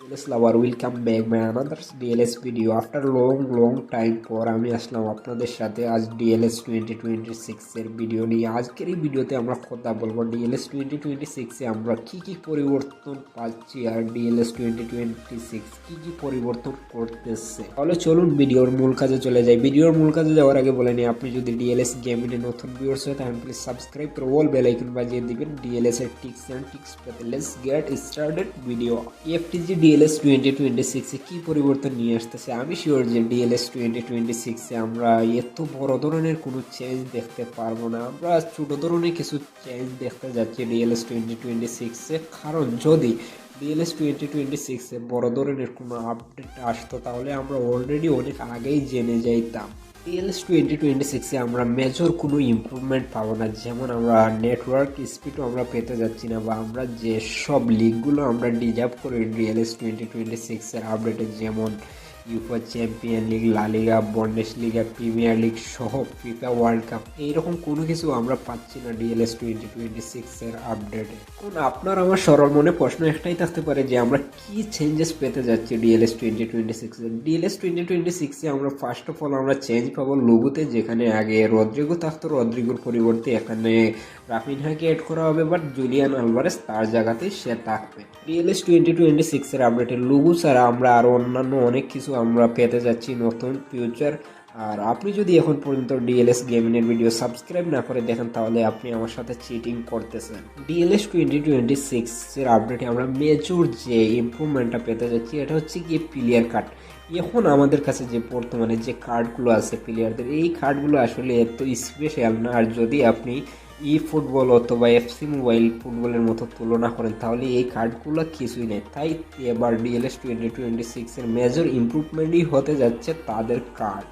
DLS lover welcome back my another DLS video after long long time পর আমি আসলাম আপনাদের সাথে আজ টোয়েন্টি টোয়েন্টি সিক্সের ভিডিও নিয়ে। আজকের এই ভিডিওতে আমরা কথা বলব টোয়েন্টি টোয়েন্টি সিক্সে আমরা কী কী পরিবর্তন পাচ্ছি আর টোয়েন্টি সিক্স কী কী পরিবর্তন করতেছে? তাহলে চলুন ভিডিওর মূল কাজে চলে যাই। ভিডিওর মূল কাজে যাওয়ার আগে বলে নিই, আপনি যদি ডিএলএস গেমিনে নতুন ভিউয়ার্স হয় তাহলে প্লিজ সাবস্ক্রাইব করে ওয়াল বেল আইকন বাজিয়ে দিবেন। ডিএলএস এর টিক্স অ্যান্ড টিক্স পেতে let's get started video FTG DLS twenty twenty সিক্সে কী পরিবর্তন নিয়ে আসতেছে? আমি শিওর যে ডিএলএস টোয়েন্টি টোয়েন্টি সিক্সে আমরা এত বড় ধরনের কোনো চেঞ্জ দেখতে পারব না। আমরা ছোট ধরনের কিছু চেঞ্জ দেখতে যাচ্ছি ডিএলএস টোয়েন্টি টোয়েন্টি সিক্সে কারণ যদি ডিএলএস টোয়েন্টি টোয়েন্টি সিক্সে বড় ধরনের কোনো আপডেট আসতো, তাহলে আমরা অলরেডি অনেক আগেই জেনে যাইতাম। ডিএলএস টোয়েন্টি টোয়েন্টি সিক্সে আমরা মেজর কোনো ইমপ্রুভমেন্ট পাবো না। যেমন আমরা নেটওয়ার্ক স্পিডও আমরা পেতে যাচ্ছি না বা আমরা যে সব লিগগুলো আমরা ডিজার্ভ করি ডিএলএস টোয়েন্টি টোয়েন্টি সিক্সের আপডেটে যেমন UEFA champion league La Liga Bundesliga premier league সহ ফিফা ওয়ার্ল্ড কাপ এইরকম কোনো কিছু আমরা পাচ্ছি না ডিএলএস টোয়েন্টি টোয়েন্টি সিক্সের আপডেটে এখন আপনার আমার সরল মনে প্রশ্ন একটাই থাকতে পারে যে আমরা কি চেঞ্জেস পেতে যাচ্ছি ডিএলএস টোয়েন্টি টোয়েন্টি সিক্সে ডিএলএস টোয়েন্টি টোয়েন্টি সিক্সে আমরা ফার্স্ট অফ অল আমরা চেঞ্জ পাবো লোগোতে যেখানে আগে রদ্রিগো থাকতো, রদ্রিগোর পরিবর্তে এখানে রাফিনহাকে অ্যাড করা হবে বাট জুলিয়ান আলভারেস তার জায়গাতে সে থাকবে। ডিএলএস টোয়েন্টি টোয়েন্টি সিক্সের আপডেটে লোগো ছাড়া আমরা আরও অন্যান্য অনেক কিছু আমরা পেতে যাচ্ছি নতুন ফিউচার আর আপনি যদি এখন পর্যন্ত ডিএলএস গেমিংয়ের ভিডিও সাবস্ক্রাইব না করে দেখেন, তাহলে আপনি আমার সাথে চিটিং করতেছেন। ডিএলএস টোয়েন্টি টোয়েন্টি সিক্সের আপডেটে আমরা মেজর যে ইম্প্রুভমেন্টটা পেতে যাচ্ছি, এটা হচ্ছে কি প্লেয়ার কার্ড এখন আমাদের কাছে যে বর্তমানে যে কার্ডগুলো আছে প্লেয়ারদের এই কার্ডগুলো আসলে এত স্পেশাল না। আর যদি আপনি ই ফুটবল অথবা এফসি মোবাইল ফুটবলের মতো তুলনা করেন, তাহলে এই কার্ডগুলো কিছুই নেই। তাই এবার ডিএলএস টোয়েন্টি টোয়েন্টি সিক্সের মেজর ইম্প্রুভমেন্টই হতে যাচ্ছে তাদের card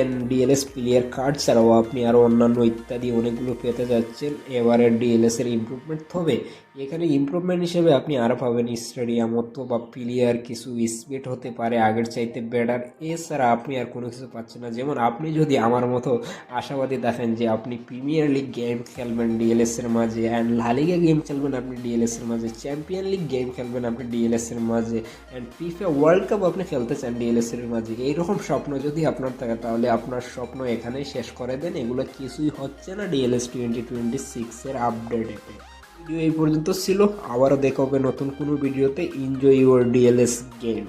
and DLS player card ছাড়াও আপনি আরও অন্যান্য ইত্যাদি অনেকগুলো পেতে যাচ্ছেন। এবারের ডিএলএস এর ইম্প্রুভমেন্ট হবে। এখানে ইম্প্রুভমেন্ট হিসেবে আপনি আরও পাবেন স্টেডিয়াম অথবা প্লেয়ার কিছু স্পিড হতে পারে, আগের চাইতে বেটার এছাড়া আপনি আর কোনো কিছু পাচ্ছেন না। যেমন আপনি যদি আমার মতো আশাবাদী দেখেন যে আপনি প্রিমিয়ার লিগ গেম খেলবেন ডিএলএস এর মাঝে অ্যান্ড লালিগা গেম খেলবেন আপনি ডিএলএস এর মাঝে চ্যাম্পিয়ন লিগ গেম খেলবেন আপনি ডিএলএস এর মাঝে অ্যান্ড ফিফা ওয়ার্ল্ড কাপ আপনি খেলতে চান ডিএলএস এর মাঝে, এইরকম স্বপ্ন যদি আপনার থাকে তাহলে আপনার স্বপ্ন এখানেই শেষ করে দেন। এগুলো কিছুই হচ্ছে না ডিএলএস টোয়েন্টি টোয়েন্টি সিক্সের আপডেটে ভিডিও এই পর্যন্ত ছিল। আবারও দেখা হবে নতুন কোনো ভিডিওতে এনজয় ইউর ডিএলএস গেম